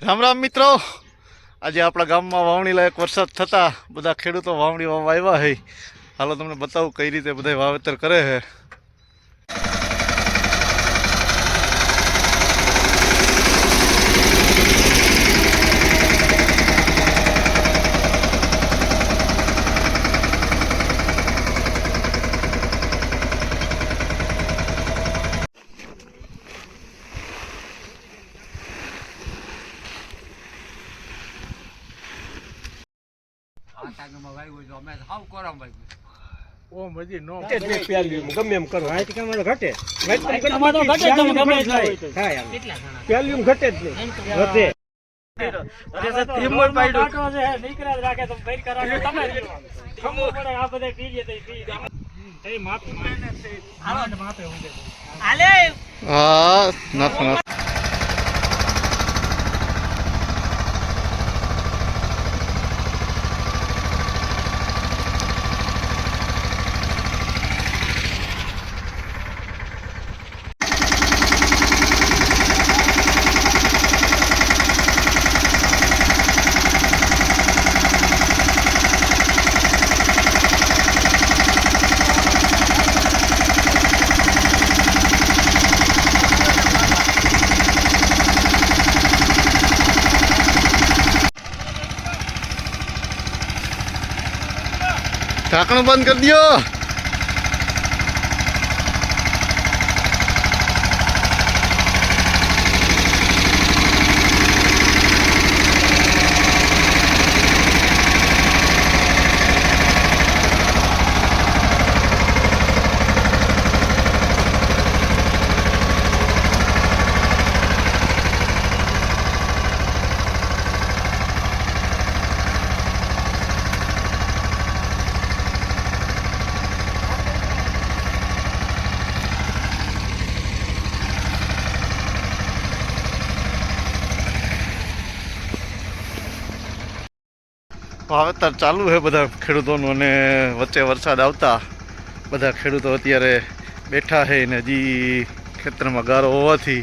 રામ રામ મિત્રો. આજે આપણા ગામમાં વાવણી લાયક વરસાદ થતાં બધા ખેડૂતો વાવણી વાવવા આવ્યા છે હાલો તમને બતાવું કઈ રીતે બધા વાવેતર કરે છે ટાંગમાં વાગ્યું તો અમે હાવ કોરમ વાગ્યું ઓમ હજી નો ઘટે જ નહીં ગમે એમ કરો. આ તો ઘટે. ઘટે ઘટે તમે ગમે એટલા. ઘટે જ નહીં. હા નાખ ઢાંકણું બંધ કરી દો વાવેતર ચાલુ છે બધા ખેડૂતોનું અને વચ્ચે વરસાદ આવતા બધા ખેડૂતો અત્યારે બેઠા છે ને હજી ખેતરમાં ગારો હોવાથી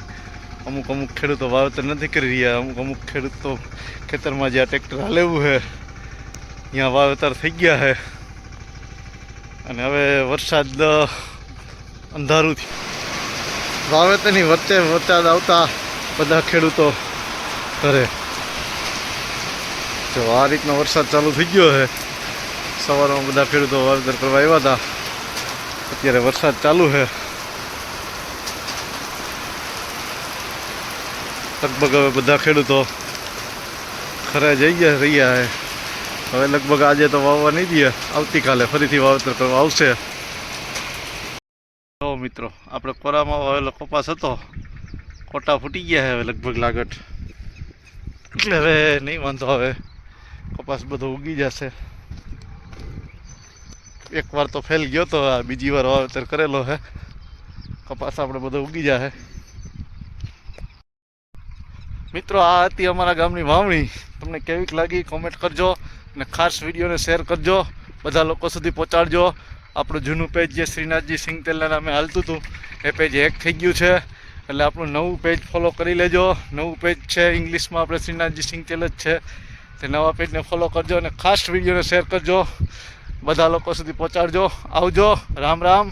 અમુક અમુક ખેડૂતો વાવેતર નથી કરી રહ્યા. અમુક અમુક ખેડૂતો ખેતરમાં જ્યાં ટ્રેક્ટર હાલેવું છે, ત્યાં વાવેતર થઈ ગયા છે. અને હવે વરસાદ અંધારું થયું. વાવેતરની વચ્ચે વરસાદ આવતા બધા ખેડૂતો ઘરે. જો આ રીતનો વરસાદ ચાલુ થઈ ગયો છે. સવારમાં બધા ખેડૂતો વાવેતર કરવા આવ્યા હતા. અત્યારે વરસાદ ચાલુ છે. લગભગ હવે બધા ખેડૂતો ખરે જઈ ગયા રહ્યા છે. હવે લગભગ આજે તો વાવવા નહીં દે આવતીકાલે ફરીથી વાવેતર કરવા આવશે. તો મિત્રો, આપણે કોરામાં વાવેલો કપાસ હતો. કોટા ફૂટી ગયા છે હવે લગભગ લાગટ એટલે હવે નહીં વાંધો હવે કપાસ બધો ઉગી જશે. એક વાર તો ફેલ ગયો તો આ બીજી વાર વાવેતર કરેલો છે કપાસ આપણે બધો ઉગી જશે મિત્રો, આ હતી અમારા ગામની વાવણી. તમને કેવીક લાગી કોમેન્ટ કરજો અને ખાસ વિડીયોને શેર કરજો. બધા લોકો સુધી પહોંચાડજો. આપણું જૂનું પેજ જે શ્રીનાથજી સિંગ તેલના નામે હાલતું હતું, એ પેજ હેક થઈ ગયું છે. એટલે આપણું નવું પેજ ફોલો કરી લેજો. નવું પેજ છે ઇંગ્લિશમાં આપણે શ્રીનાથજી સિંગ તેલ જ છે. તે નવા પેજને ફોલો કરજો અને ખાસ વિડીયોને શેર કરજો. બધા લોકો સુધી પહોંચાડજો. આવજો. રામ રામ.